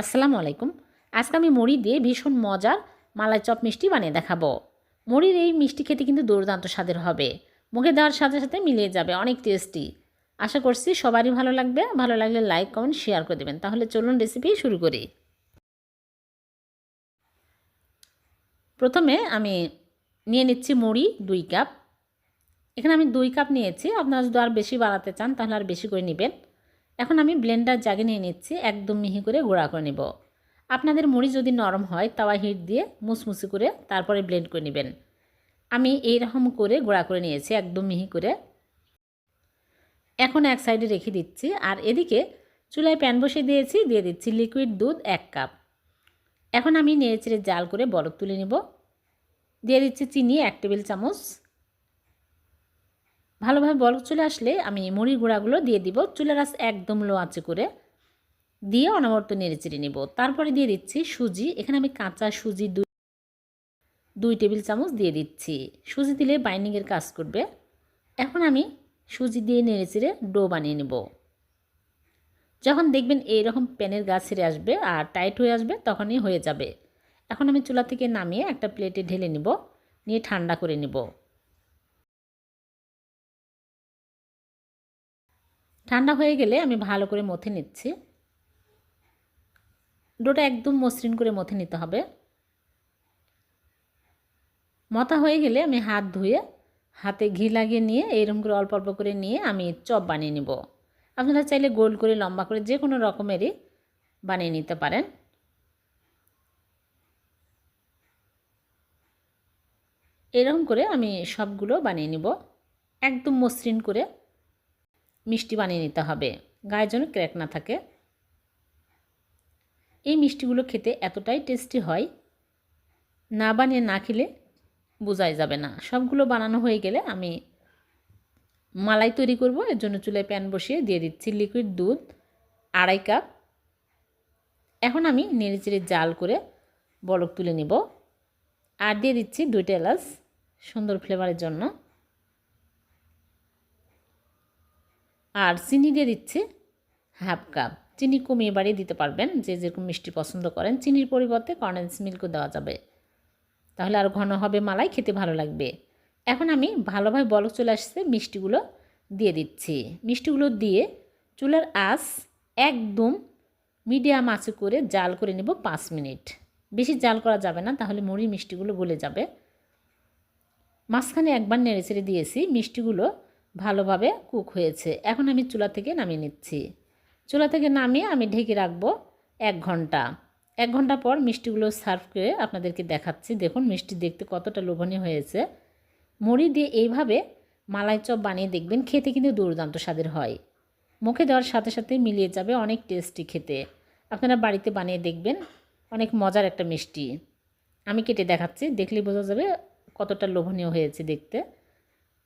আসসালামু আলাইকুম। আজকে আমি মুড়ি দিয়ে ভীষণ মজার মালাই চপ মিষ্টি বানিয়ে দেখাবো। মুড়ির এই মিষ্টি খেতে কিন্তু দুর্দান্ত স্বাদের হবে। মুখে দেওয়ার সাথে সাথে মিলিয়ে যাবে অনেক টেস্টি। আশা করছি সবারই ভালো লাগবে। ভালো লাগলে লাইক, কমেন্ট, শেয়ার করে দেবেন। তাহলে চলুন রেসিপি শুরু করি। প্রথমে আমি নিয়ে নিচ্ছি মুড়ি দুই কাপ। এখানে আমি দুই কাপ নিয়েছি। আপনারা যদি আর বেশি বাড়াতে চান তাহলে আর বেশি করে নেবেন। এখন আমি ব্লেন্ডার জাগে নিয়ে নিচ্ছি, একদম মিহি করে গুঁড়া করে নেব। আপনাদের মুড়ি যদি নরম হয়, তাওয়া হিট দিয়ে মুসমুসি করে তারপরে ব্লেন্ড করে নেবেন। আমি এই রকম করে গুঁড়া করে নিয়েছি, একদম মিহি করে। এখন এক সাইডে রেখে দিচ্ছি, আর এদিকে চুলায় প্যান বসিয়ে দিয়েছি, দিয়ে দিচ্ছি লিকুইড দুধ এক কাপ। এখন আমি নেড়ে চেড়ে জাল করে বরফ তুলে নেব। দিয়ে দিচ্ছি চিনি এক টেবিল চামচ। ভালোভাবে বলক চলে আসলে আমি মুড়ি গুঁড়াগুলো দিয়ে দিব। চুলের আঁচ একদম লো আঁচে করে দিয়ে অনবর্ত নেড়ে চেড়ে নেব। তারপরে দিয়ে দিচ্ছি সুজি। এখানে আমি কাঁচা সুজি দুই দুই টেবিল চামচ দিয়ে দিচ্ছি। সুজি দিলে বাইন্ডিংয়ের কাজ করবে। এখন আমি সুজি দিয়ে নেড়ে চেড়ে ডো বানিয়ে নেব। যখন দেখবেন এইরকম প্যানের গাছ ছেড়ে আসবে আর টাইট হয়ে আসবে, তখনই হয়ে যাবে। এখন আমি চুলা থেকে নামিয়ে একটা প্লেটে ঢেলে নিব। নিয়ে ঠান্ডা করে নেব। ঠান্ডা হয়ে গেলে আমি ভালো করে মথে নিচ্ছি। ডোটা একদম মসৃণ করে মথে নিতে হবে। মথা হয়ে গেলে আমি হাত ধুয়ে হাতে ঘি লাগিয়ে নিয়ে এইরকম করে অল্প অল্প করে নিয়ে আমি চপ বানিয়ে নিব। আপনারা চাইলে গোল করে, লম্বা করে যে কোনো রকমেরই বানিয়ে নিতে পারেন। এরকম করে আমি সবগুলো বানিয়ে নিব। একদম মসৃণ করে মিষ্টি বানিয়ে নিতে হবে। গায়ে যেন ক্র্যাক না থাকে। এই মিষ্টিগুলো খেতে এতটাই টেস্টি হয়, না বানিয়ে না খেলে বোঝাই যাবে না। সবগুলো বানানো হয়ে গেলে আমি মালাই তৈরি করব। এর জন্য চুলায় প্যান বসিয়ে দিয়ে দিচ্ছি লিকুইড দুধ আড়াই কাপ। এখন আমি নেড়ে জাল করে বরফ তুলে নিব। আর দিয়ে দিচ্ছি দুইটা এলাচ সুন্দর ফ্লেভারের জন্য। আর চিনি দিয়ে দিচ্ছি হাফ কাপ চিনি কমিয়ে বাড়িয়ে দিতে পারবেন, যে যেরকম মিষ্টি পছন্দ করেন। চিনির পরিবর্তে কন্ডেন্স মিল্কও দেওয়া যাবে। তাহলে আর ঘন হবে মালাই, খেতে ভালো লাগবে। এখন আমি ভালোভাবে বলক চলে আসছে, মিষ্টিগুলো দিয়ে দিচ্ছি। মিষ্টিগুলো দিয়ে চুলার আঁচ একদম মিডিয়াম আঁচে করে জাল করে নেব পাঁচ মিনিট। বেশি জাল করা যাবে না, তাহলে মুড়ি মিষ্টিগুলো গলে যাবে। মাঝখানে একবার নেড়ে ছেড়ে দিয়েছি, মিষ্টিগুলো ভালোভাবে কুক হয়েছে। এখন আমি চুলা থেকে নামিয়ে নিচ্ছি। চুলা থেকে নামিয়ে আমি ঢেকে রাখব এক ঘণ্টা। এক ঘণ্টা পর মিষ্টিগুলো সার্ভ করে আপনাদেরকে দেখাচ্ছি। দেখুন, মিষ্টি দেখতে কতটা লোভনীয় হয়েছে। মুড়ি দিয়ে এইভাবে মালাই চপ বানিয়ে দেখবেন, খেতে কিন্তু দুর্দান্ত স্বাদের হয়। মুখে দেওয়ার সাথে সাথে মিলিয়ে যাবে অনেক টেস্টি খেতে। আপনারা বাড়িতে বানিয়ে দেখবেন অনেক মজার একটা মিষ্টি। আমি কেটে দেখাচ্ছি, দেখলে বোঝা যাবে কতটা লোভনীয় হয়েছে দেখতে।